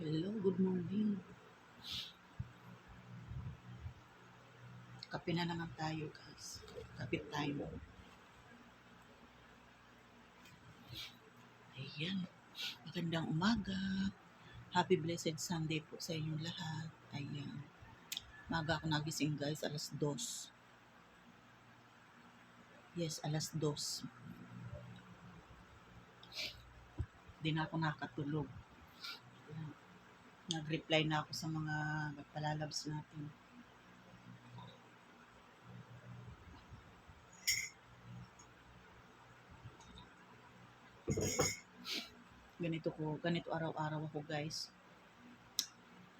Hello, good morning. Kape na naman tayo, guys. Kape time. Ayan. Magandang umaga. Happy Blessed Sunday po sa inyong lahat. Ayan. Maga ako nagising, guys. Alas dos. Yes, alas dos. Di na ako nakatulog. Nag-reply na ako sa mga palalabs natin. Ganito ko, ganito araw-araw ako guys.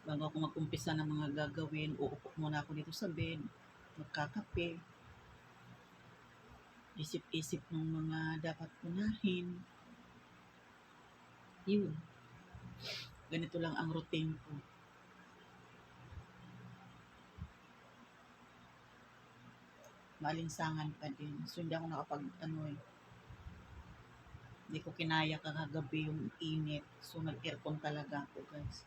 Bago ako mag-umpisa ng mga gagawin, uupo muna ako dito sa bed, magkakape, isip-isip ng mga dapat unahin. Yun. Ganito lang ang routine ko. Maalinsangan pa din. So, hindi ako nakapag, ano eh, hindi ko kinaya kagabi yung init. So, nag-aircon talaga ako, guys.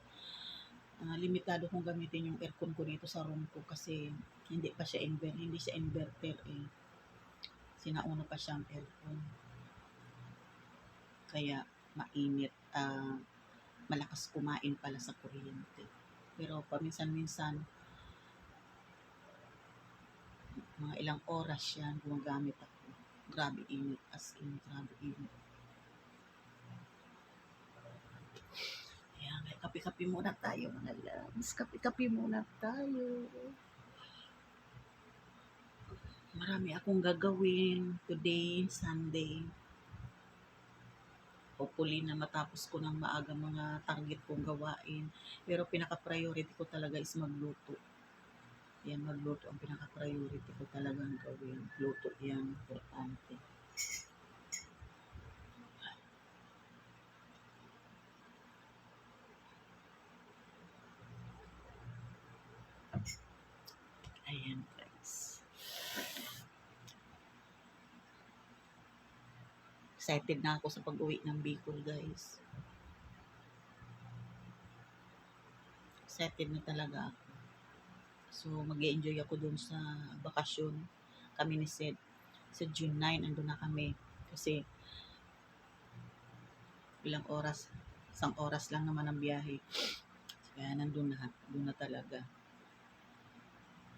Ah, limitado kong gamitin yung aircon ko dito sa room ko kasi hindi pa siya inverter, hindi siya inverter eh. Sinauna pa siyang aircon. Kaya mainit, ah, malakas kumain pala sa kuryente. Pero paminsan-minsan, mga ilang oras yan, gumagamit ako. Grabe init, as in, grabe init. Kaya may kape-kape muna tayo mga loves. Kape-kape muna tayo. Marami akong gagawin today, Sunday. Hopefully na matapos ko ng maaga mga target kong gawain. Pero pinaka-priority ko talaga is magluto. Yan, magluto ang pinaka-priority ko talagang gawin. Luto yan, importante. Ayan, guys. Excited na ako sa pag-uwi ng Bicol, guys. Excited na talaga ako. So, mag enjoy ako dun sa bakasyon. Kami ni Seth. Sa June 9, andun na kami. Kasi, ilang oras, isang oras lang naman ang biyahe. Kaya nandun na, doon na talaga.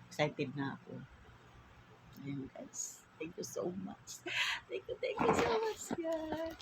Excited na ako. Ayan guys. Thank you so much. Thank you, thank you so much guys.